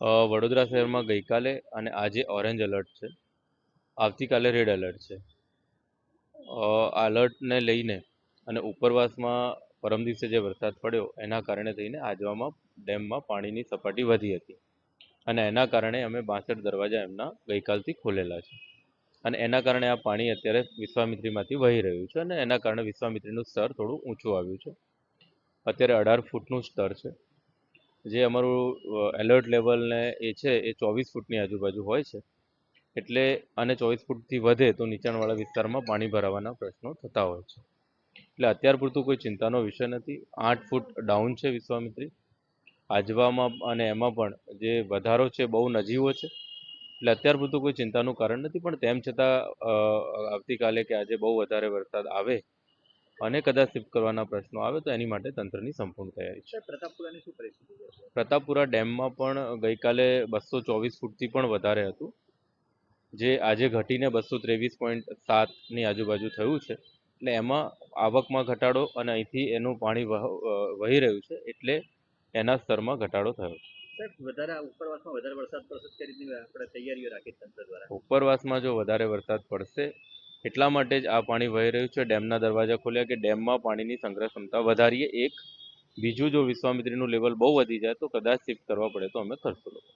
વડોદરા શહેરમાં ગઈકાલે અને આજે ઓરેન્જ એલર્ટ છે. આવતીકાલે રેડ એલર્ટ છે. આ એલર્ટને લઈને અને ઉપરવાસમાં પરમ દિવસે જે વરસાદ પડ્યો, એના કારણે થઈને આજવામાં ડેમમાં પાણીની સપાટી વધી હતી. અને એના કારણે અમે બાસઠ દરવાજા એમના ગઈકાલથી ખોલેલા છે. અને એના કારણે આ પાણી અત્યારે વિશ્વામિત્રીમાંથી વહી રહ્યું છે અને એના કારણે વિશ્વામિત્રીનું સ્તર થોડું ઊંચું આવ્યું છે. અત્યારે અઢાર ફૂટનું સ્તર છે. જે અમારું એલર્ટ લેવલ ને એ છે, એ ચોવીસ ફૂટની આજુબાજુ હોય છે. એટલે અને ચોવીસ ફૂટથી વધે તો નીચાણવાળા વિસ્તારમાં પાણી ભરાવાના પ્રશ્નો થતા હોય છે. એટલે અત્યાર પૂરતું કોઈ ચિંતાનો વિષય નથી. આઠ ફૂટ ડાઉન છે વિશ્વામિત્રી. આજવામાં અને એમાં પણ જે વધારો છે, બહુ નજીવો છે. એટલે અત્યાર પૂરતું કોઈ ચિંતાનું કારણ નથી. પણ તેમ છતાં આવતીકાલે કે આજે બહુ વધારે વરસાદ આવે અને કદાચ શિફ્ટ કરવાના પ્રશ્નો આવે તો એની માટે તંત્રની સંપૂર્ણ તૈયારી છે. પ્રતાપપુરાની શું પરિસ્થિતિ પ્રતાપપુરા ડેમમાં પણ ગઈકાલે બસો ચોવીસ ફૂટથી પણ વધારે હતું. જે આજે ઘટીને બસો ત્રેવીસ પોઈન્ટ સાતની આજુબાજુ થયું છે. એટલે એમાં આવકમાં ઘટાડો અને અહીંથી એનું પાણી વહ- રહ્યું છે એટલે એના સ્તરમાં ઘટાડો થયો છે. વધારે ઉપરવાસમાં વધારે વરસાદ પડશે તે રીતની આપણે તૈયારીઓ રાખી તંત્ર દ્વારા? ઉપરવાસમાં જો વધારે વરસાદ પડશે એટલા માટે જ આ પાણી વહી રહ્યું છે. ડેમના દરવાજા ખોલ્યા કે ડેમમાં પાણીની સંગ્રહ ક્ષમતા વધારીએ. એક, બીજું જો વિશ્વામિત્રીનું લેવલ બહુ વધી જાય તો કદાચ શિફ્ટ કરવા પડે તો અમે કરશું લોકો